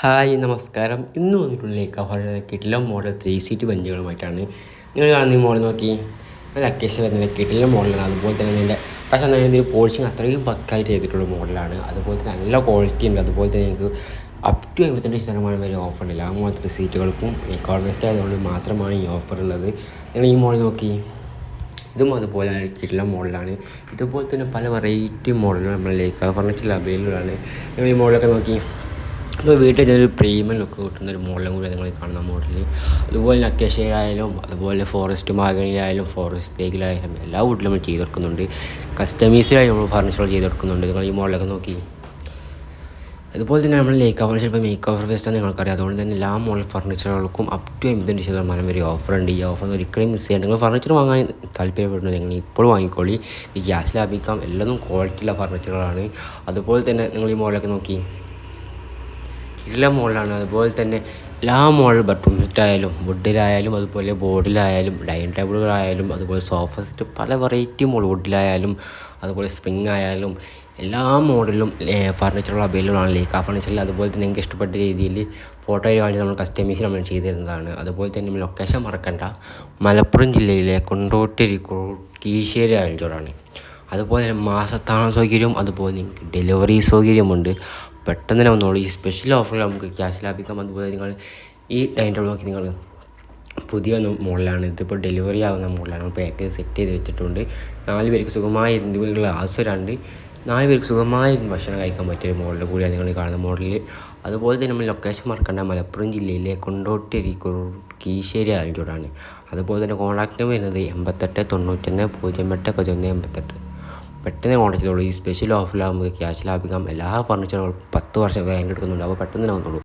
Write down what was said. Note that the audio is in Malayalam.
ഹായ് നമസ്കാരം. ഇന്ന് വന്നിട്ടുള്ളിലേക്ക് അവരുടെ കിട്ടില മോഡൽ ത്രീ സീറ്റ് ബെഞ്ചുകളുമായിട്ടാണ് നിങ്ങൾ കാണുന്ന ഈ മോഡൽ നോക്കി. നല്ല അക്കേഷൻ വരുന്ന കിട്ടിലോ മോഡലാണ് അതുപോലെ തന്നെ ഇതിന്റെ പക്ഷേ എന്നാൽ ഇതിന്റെ പോളിഷിങ് അത്രയും പക്കായിട്ട് ചെയ്തിട്ടുള്ള മോഡലാണ് അതുപോലെ തന്നെ നല്ല ക്വാളിറ്റി ഉണ്ട്. അതുപോലെ തന്നെ നിങ്ങൾക്ക് അപ് ടു എഴുപത്തിരണ്ട് ശതമാനം വരെ ഓഫർ ഉണ്ട്. ആ മോഡൽ സീറ്റുകൾക്കും ഈ കോൾ വെസ്റ്റ് ആയതുകൊണ്ട് മാത്രമാണ് ഈ ഓഫർ ഉള്ളത്. നിങ്ങൾ ഈ മോഡൽ നോക്കി. ഇതും അതുപോലെ കിട്ടുന്ന മോഡലാണ് ഇതുപോലെ തന്നെ പല വെറൈറ്റി മോഡലുകൾ നമ്മളിലേക്ക് ഫർണിച്ചറിൽ അവൈലബിൾ ആണ്. നിങ്ങൾ ഈ മോഡലൊക്കെ നോക്കി. ഇപ്പോൾ വീട്ടിൽ ചെറിയൊരു പ്രീമിയം ലുക്ക് കിട്ടുന്ന ഒരു മോഡലും കൂടി നിങ്ങൾ കാണുന്ന മോഡലിൽ. അതുപോലെ അക്കേഷ്യയിലായാലും അതുപോലെ ഫോറസ്റ്റ് മാഗണിയിലായാലും ഫോറസ്റ്റ് ബേഗിലായാലും എല്ലാ വീട്ടിലും നമ്മൾ ചെയ്ത് കൊടുക്കുന്നുണ്ട്. കസ്റ്റമൈസിലായി നമ്മൾ ഫർണിച്ചറുകൾ ചെയ്ത് കൊടുക്കുന്നുണ്ട്. നിങ്ങൾ ഈ മോഡലൊക്കെ നോക്കി. അതുപോലെ തന്നെ നമ്മൾ ലേക്ക് ഓഫർ ചിലപ്പോൾ മേക്ക് ഓഫർ ഫെസ്റ്റാണ് നിങ്ങൾക്കറിയാം. അതുകൊണ്ട് തന്നെ എല്ലാ മോഡൽ ഫർണിച്ചറുകൾക്കും അപ് ടു എൺപത്തഞ്ച് ശതമാനം വരെ ഓഫർ ഉണ്ട്. ഈ ഓഫർ ഒരിക്കലും മിസ് ചെയ്യേണ്ട നിങ്ങൾ ഫർണിച്ചർ വാങ്ങാൻ താല്പര്യപ്പെടുന്നത് നിങ്ങൾ ഇപ്പോൾ വാങ്ങിക്കോളി. ഈ ഗ്യാസ് ലാഭിക്കാം. എല്ലാം ക്വാളിറ്റിയുള്ള ഫർണിച്ചറുകളാണ് അതുപോലെ തന്നെ നിങ്ങൾ ഈ മോഡലൊക്കെ നോക്കി. എല്ലാ മോഡലാണ് അതുപോലെ തന്നെ എല്ലാ മോൾ ബെഡ്റൂം സെറ്റായാലും വുഡിലായാലും അതുപോലെ ബോർഡിലായാലും ഡൈനിങ് ടേബിളുകളായാലും അതുപോലെ സോഫ സെറ്റ് പല വെറൈറ്റി മോൾ വുഡിലായാലും അതുപോലെ സ്പ്രിങ് ആയാലും എല്ലാ മോഡലും ഫർണിച്ചറുകൾ അവൈലബിൾ ആണ് ലേക്ക് ഫർണിച്ചറിൽ അതുപോലെ തന്നെ നിങ്ങൾക്ക് ഇഷ്ടപ്പെട്ട രീതിയിൽ ഫോട്ടോ കാണിച്ച് നമ്മൾ കസ്റ്റമൈസ് നമ്മൾ ചെയ്ത് തരുന്നതാണ്. അതുപോലെ തന്നെ ലൊക്കേഷൻ മറക്കണ്ട. മലപ്പുറം ജില്ലയിലെ കൊണ്ടോട്ടിരി കീശ്ശേരി അയൽച്ചോടാണ്. അതുപോലെ മാസത്താണ സൗകര്യവും അതുപോലെ നിങ്ങൾക്ക് ഡെലിവറി സൗകര്യമുണ്ട്. പെട്ടെന്ന് തന്നെ വന്നോളൂ. ഈ സ്പെഷ്യൽ ഓഫറിൽ നമുക്ക് ക്യാഷ് ലാഭിക്കാം. അതുപോലെ നിങ്ങൾ ഈ ഡൈനിങ് ടേബിൾ നോക്കി നിങ്ങൾ പുതിയ മോഡലാണ്. ഇതിപ്പോൾ ഡെലിവറി ആവുന്ന മോഡലാണ്. പാക്ക് സെറ്റ് ചെയ്ത് വെച്ചിട്ടുണ്ട്. നാല് പേർക്ക് സുഖമായി ഇരുന്ന് ആസുരാണ്ട് നാല് പേർക്ക് സുഖമായി ഭക്ഷണം കഴിക്കാൻ പറ്റിയ ഒരു മോഡൽ കൂടിയാണ് നിങ്ങൾ കാണുന്ന മോഡലിൽ അതുപോലെ തന്നെ നമ്മൾ ലൊക്കേഷൻ മറക്കേണ്ട. മലപ്പുറം ജില്ലയിലെ കൊണ്ടോട്ടേരി കീശ്ശേരി ആലഞ്ചോടാണ് അതുപോലെ തന്നെ കോൺടാക്റ്റ് വരുന്നത് എൺപത്തെട്ട് തൊണ്ണൂറ്റൊന്ന് പൂജ്യം എട്ട് പതിനൊന്ന് എൺപത്തെട്ട്. പെട്ടെന്ന് കോൺടാക്ട് ചെയ്തോളൂ. ഈ സ്പെഷ്യൽ ഓഫറിലാകുമ്പോൾ ക്യാഷ് ലാഭിക്കാം. എല്ലാ ഫർണിച്ചറുകളും പത്ത് വർഷം വാറണ്ടി എടുക്കുന്നുണ്ട്. അപ്പോൾ പെട്ടെന്ന് തന്നെ വന്നോളൂ.